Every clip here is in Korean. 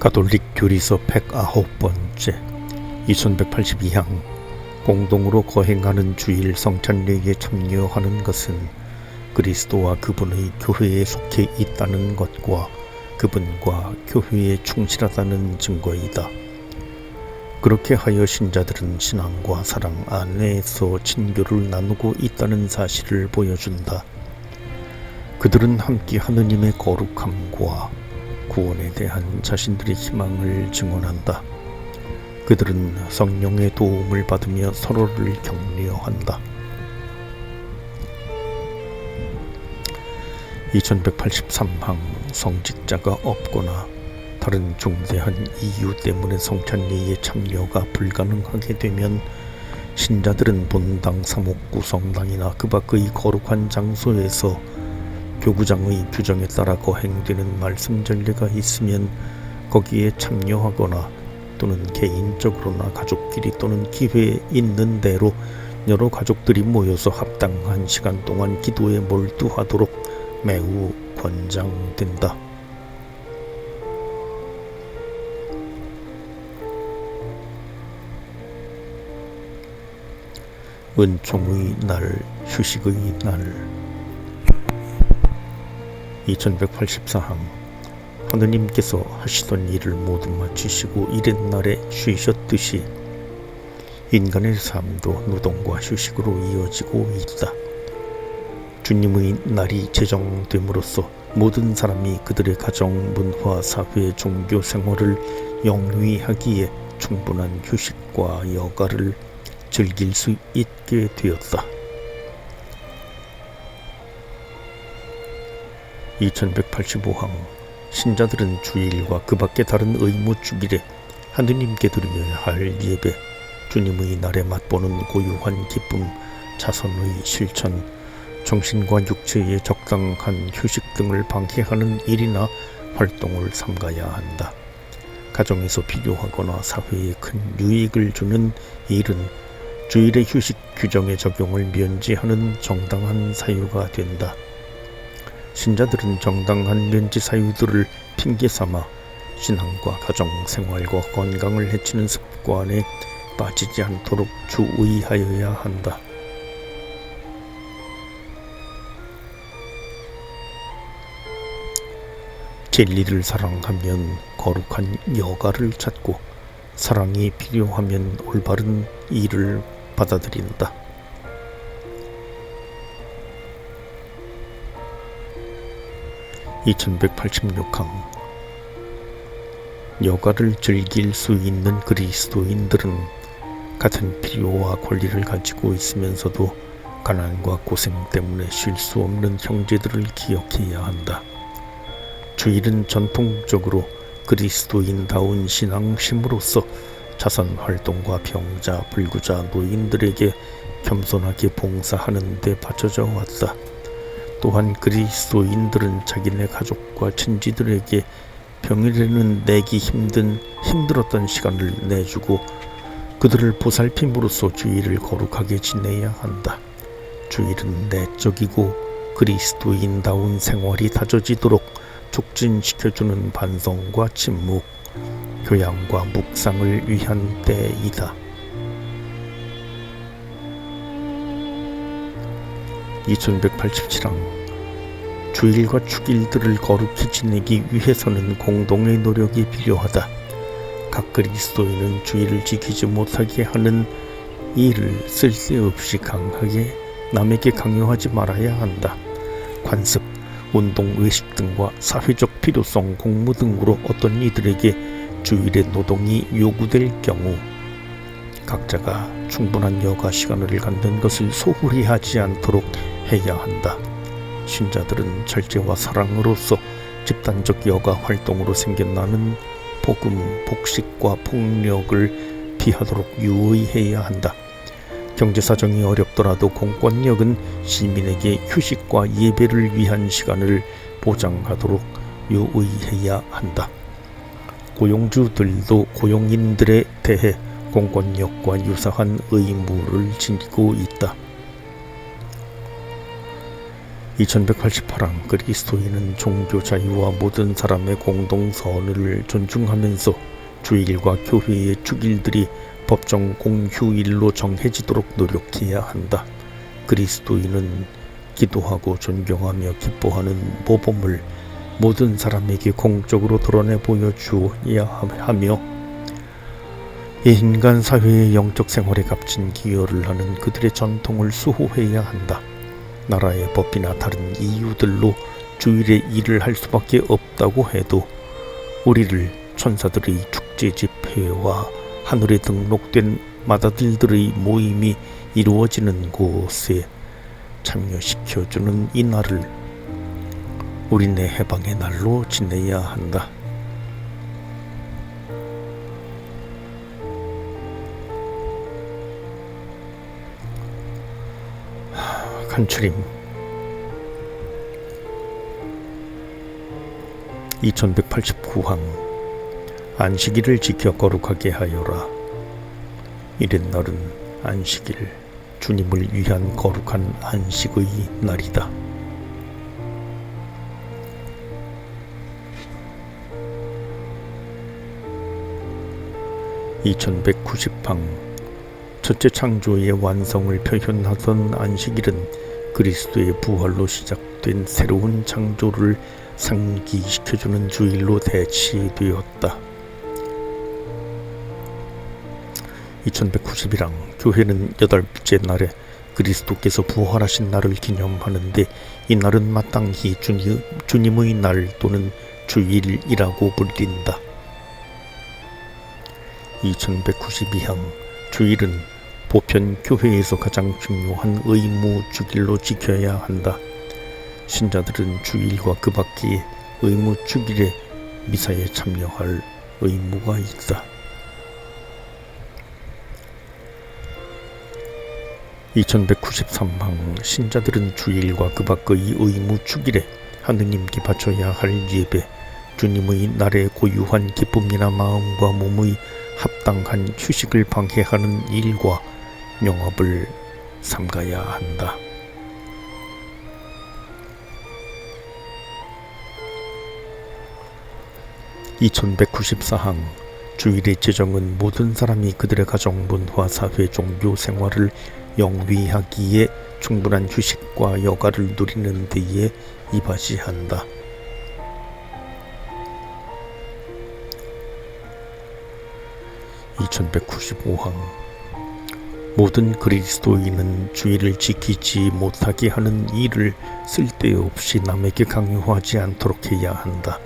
가톨릭 교리서 109번째 2182항 공동으로 거행하는 주일 성찬례에 참여하는 것은 그리스도와 그분의 교회에 속해 있다는 것과 그분과 교회에 충실하다는 증거이다. 그렇게 하여 신자들은 신앙과 사랑 안에서 친교를 나누고 있다는 사실을 보여준다. 그들은 함께 하느님의 거룩함과 구원에 대한 자신들의 희망을 증언한다. 그들은 성령의 도움을 받으며 서로를 격려한다. 2183항 성직자가 없거나 다른 중대한 이유 때문에 성찬예에 참여가 불가능하게 되면 신자들은 본당 사목구 성당이나 그 밖의 거룩한 장소에서 교구장의 규정에 따라 거행되는 말씀 전례가 있으면 거기에 참여하거나 또는 개인적으로나 가족끼리 또는 기회에 있는 대로 여러 가족들이 모여서 합당한 시간 동안 기도에 몰두하도록 매우 권장된다. 은총의 날, 휴식의 날. 2184항 하느님께서 하시던 일을 모두 마치시고 이튿날에 쉬셨듯이 인간의 삶도 노동과 휴식으로 이어지고 있다. 주님의 날이 제정됨으로써 모든 사람이 그들의 가정, 문화, 사회, 종교 생활을 영위하기에 충분한 휴식과 여가를 즐길 수 있게 되었다. 2185항 신자들은 주일과 그 밖의 다른 의무 주일에 하느님께 드려야 할 예배, 주님의 날에 맛보는 고유한 기쁨, 자선의 실천, 정신과 육체의 적당한 휴식 등을 방해하는 일이나 활동을 삼가야 한다. 가정에서 필요하거나 사회에 큰 유익을 주는 일은 주일의 휴식 규정의 적용을 면제하는 정당한 사유가 된다. 신자들은 정당한 면제 사유들을 핑계 삼아 신앙과 가정 생활과 건강을 해치는 습관에 빠지지 않도록 주의하여야 한다. 진리를 사랑하면 거룩한 여가를 찾고 사랑이 필요하면 올바른 일을 받아들인다. 2186항 여가를 즐길 수 있는 그리스도인들은 같은 필요와 권리를 가지고 있으면서도 가난과 고생 때문에 쉴 수 없는 형제들을 기억해야 한다. 주일은 전통적으로 그리스도인다운 신앙심으로서 자선 활동과 병자, 불구자, 노인들에게 겸손하게 봉사하는 데 바쳐져 왔다. 또한 그리스도인들은 자기네 가족과 친지들에게 평일에는 내기 힘든 힘들었던 시간을 내주고 그들을 보살핌으로써 주일을 거룩하게 지내야 한다. 주일은 내적이고 그리스도인다운 생활이 다져지도록 촉진시켜주는 반성과 침묵, 교양과 묵상을 위한 때이다. 2187항 주일과 축일들을 거룩히 지내기 위해서는 공동의 노력이 필요하다. 각 그리스도인은 주일을 지키지 못하게 하는 일을 쓸데없이 강하게 남에게 강요하지 말아야 한다. 관습, 운동, 외식 등과 사회적 필요성, 공무 등으로 어떤 이들에게 주일의 노동이 요구될 경우 각자가 충분한 여가 시간을 갖는 것을 소홀히 하지 않도록 해야 한다. 신자들은 절제와 사랑으로서 집단적 여가 활동으로 생겨나는 복음, 복식과 폭력을 피하도록 유의해야 한다. 경제 사정이 어렵더라도 공권력은 시민에게 휴식과 예배를 위한 시간을 보장하도록 유의해야 한다. 고용주들도 고용인들에 대해 공권력과 유사한 의무를 지니고 있다. 2188항 그리스도인은 종교 자유와 모든 사람의 공동 선을 존중하면서 주일과 교회의 주일들이 법정 공휴일로 정해지도록 노력해야 한다. 그리스도인은 기도하고 존경하며 기뻐하는 모범을 모든 사람에게 공적으로 드러내 보여주어야 하며 이 인간 사회의 영적 생활에 값진 기여를 하는 그들의 전통을 수호해야 한다. 나라의 법이나 다른 이유들로 주일에 일을 할 수밖에 없다고 해도 우리를 천사들의 축제 집회와 하늘에 등록된 마다들들의 모임이 이루어지는 곳에 참여시켜주는 이 날을 우리네 해방의 날로 지내야 한다. 하, 간추림 2189항 안식일을 지켜 거룩하게 하여라 이른 날은 안식일 주님을 위한 거룩한 안식의 날이다. 2190항 첫째 창조의 완성을 표현하던 안식일은 그리스도의 부활로 시작된 새로운 창조를 상기시켜주는 주일로 대치되었다. 2191항 교회는 여덟째 날에 그리스도께서 부활하신 날을 기념하는데 이 날은 마땅히 주님, 주님의 날 또는 주일이라고 불린다. 2192항 주일은 보편 교회에서 가장 중요한 의무 주길로 지켜야 한다. 신자들은 주일과 그 밖의 의무 주길에 미사에 참여할 의무가 있다. 2193항 신자들은 주일과 그 밖의 의무 주길에 하느님께 바쳐야 할 예배, 주님의 날의 고유한 기쁨이나 마음과 몸의 합당한 휴식을 방해하는 일과 영업을 삼가야 한다. (2194항) 주일의 제정은 모든 사람이 그들의 가정 문화 사회 종교 생활을 영위하기에 충분한 휴식과 여가를 누리는 데에 이바지한다. 2195항 모든 그리스도인은 주의를 지키지 못하게 하는 일을 쓸데없이 남에게 강요하지 않도록 해야 한다.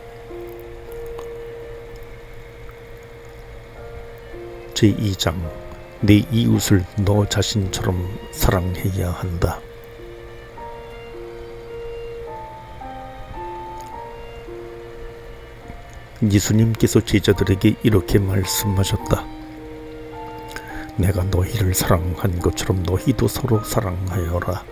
제2장 내 이웃을 너 자신처럼 사랑해야 한다. 예수님께서 제자들에게 이렇게 말씀하셨다. 내가 너희를 사랑한 것처럼 너희도 서로 사랑하여라.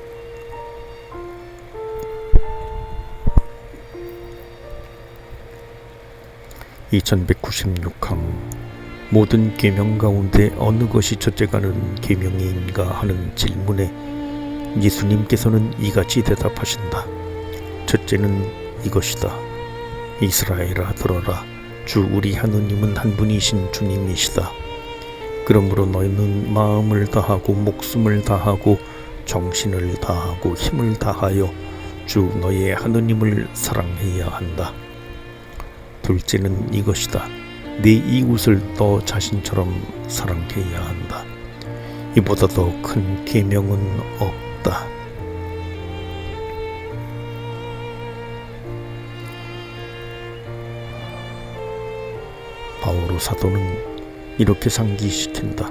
(2196항) 모든 계명 가운데 어느 것이 첫째가는 계명인가 하는 질문에 예수님께서는 이같이 대답하신다. 첫째는 이것이다. 이스라엘아 들어라. 주 우리 하느님은 한 분이신 주님이시다. 그러므로 너희는 마음을 다하고 목숨을 다하고 정신을 다하고 힘을 다하여 주 너의 하느님을 사랑해야 한다. 둘째는 이것이다. 네 이웃을 너 자신처럼 사랑해야 한다. 이보다 더 큰 계명은 없다. 바오로 사도는 이렇게 상기시킨다.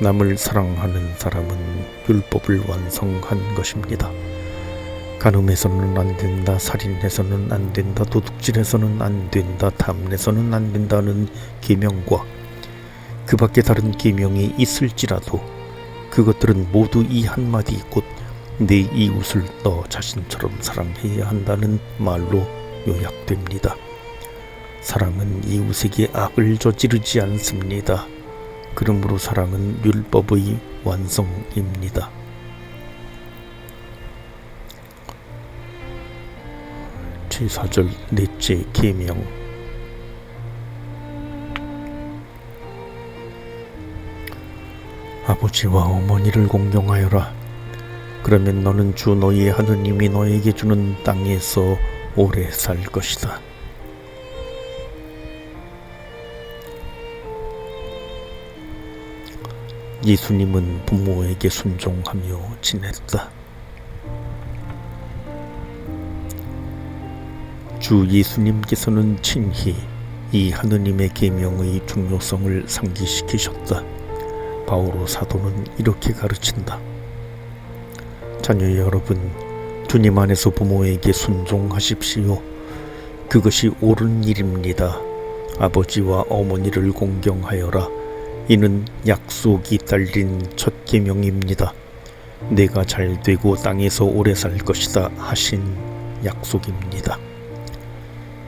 남을 사랑하는 사람은 율법을 완성한 것입니다. 간음해서는 안 된다, 살인해서는 안 된다, 도둑질해서는 안 된다, 탐내서는 안 된다는 계명과 그 밖에 다른 계명이 있을지라도 그것들은 모두 이 한마디 곧 내 이웃을 너 자신처럼 사랑해야 한다는 말로 요약됩니다. 사랑은 이웃에게 악을 저지르지 않습니다. 그러므로 사랑은 율법의 완성입니다. 제4절 넷째 계명 아버지와 어머니를 공경하여라 그러면 너는 주 너희의 하느님이 너에게 주는 땅에서 오래 살 것이다. 예수님은 부모에게 순종하며 지냈다. 주 예수님께서는 친히 이 하느님의 계명의 중요성을 상기시키셨다. 바오로 사도는 이렇게 가르친다. 자녀 여러분, 주님 안에서 부모에게 순종하십시오. 그것이 옳은 일입니다. 아버지와 어머니를 공경하여라. 이는 약속이 달린 첫 계명입니다. 내가 잘 되고 땅에서 오래 살 것이다 하신 약속입니다.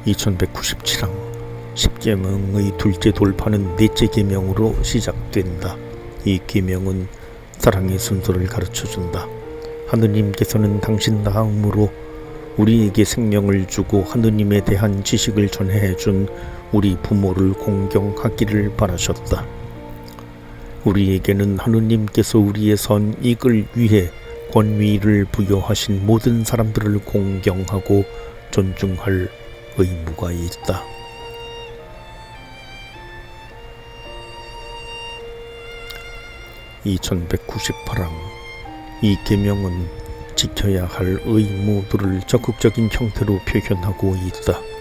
2197항 10계명의 둘째 돌파는 넷째 계명으로 시작된다. 이 계명은 사랑의 순서를 가르쳐 준다. 하느님께서는 당신 다음으로 우리에게 생명을 주고 하느님에 대한 지식을 전해 준 우리 부모를 공경하기를 바라셨다. 우리에게는 하느님께서 우리의 선 이익을 위해 권위를 부여하신 모든 사람들을 공경하고 존중할 의무가 있다. (2198항) 이 계명은 지켜야 할 의무들을 적극적인 형태로 표현하고 있다.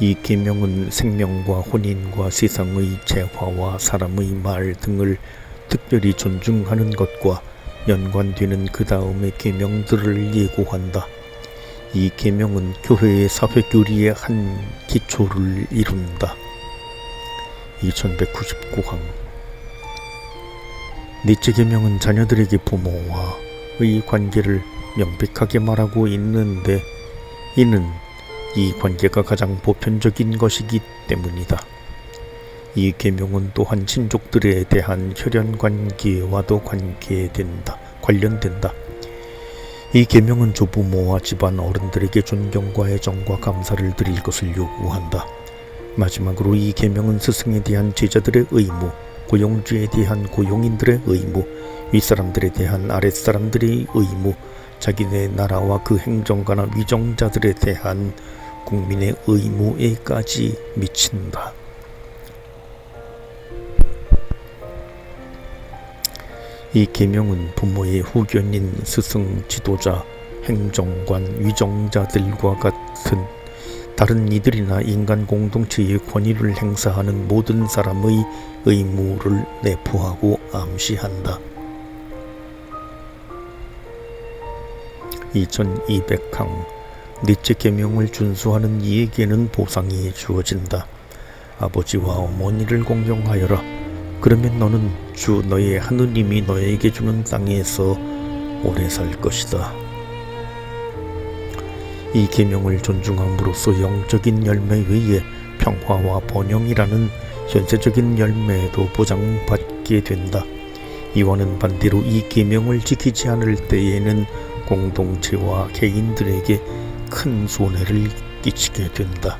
이 계명은 생명과 혼인과 세상의 재화와 사람의 말 등을 특별히 존중하는 것과 연관되는 그 다음의 계명들을 예고한다. 이 계명은 교회의 사회 교리의 한 기초를 이룬다. 2199항 넷째 계명은 자녀들에게 부모와의 관계를 명백하게 말하고 있는데 이는 이 관계가 가장 보편적인 것이기 때문이다. 이 계명은 또한 친족들에 대한 혈연 관계와도 관계된다. 관련된다. 이 계명은 조부모와 집안 어른들에게 존경과 애정과 감사를 드릴 것을 요구한다. 마지막으로 이 계명은 스승에 대한 제자들의 의무, 고용주에 대한 고용인들의 의무, 윗사람들에 대한 아랫사람들의 의무, 자기네 나라와 그 행정가나 위정자들에 대한 국민의 의무에까지 미친다. 이 계명은 부모의 후견인 스승, 지도자, 행정관, 위정자들과 같은 다른 이들이나 인간 공동체의 권위를 행사하는 모든 사람의 의무를 내포하고 암시한다. 2200항 넷째 계명을 준수하는 이에게는 보상이 주어진다. 아버지와 어머니를 공경하여라. 그러면 너는 주 너의 하느님이 너에게 주는 땅에서 오래 살 것이다. 이 계명을 존중함으로써 영적인 열매 외에 평화와 번영이라는 현세적인 열매도 보장받게 된다. 이와는 반대로 이 계명을 지키지 않을 때에는 공동체와 개인들에게 큰 손해를 끼치게 된다.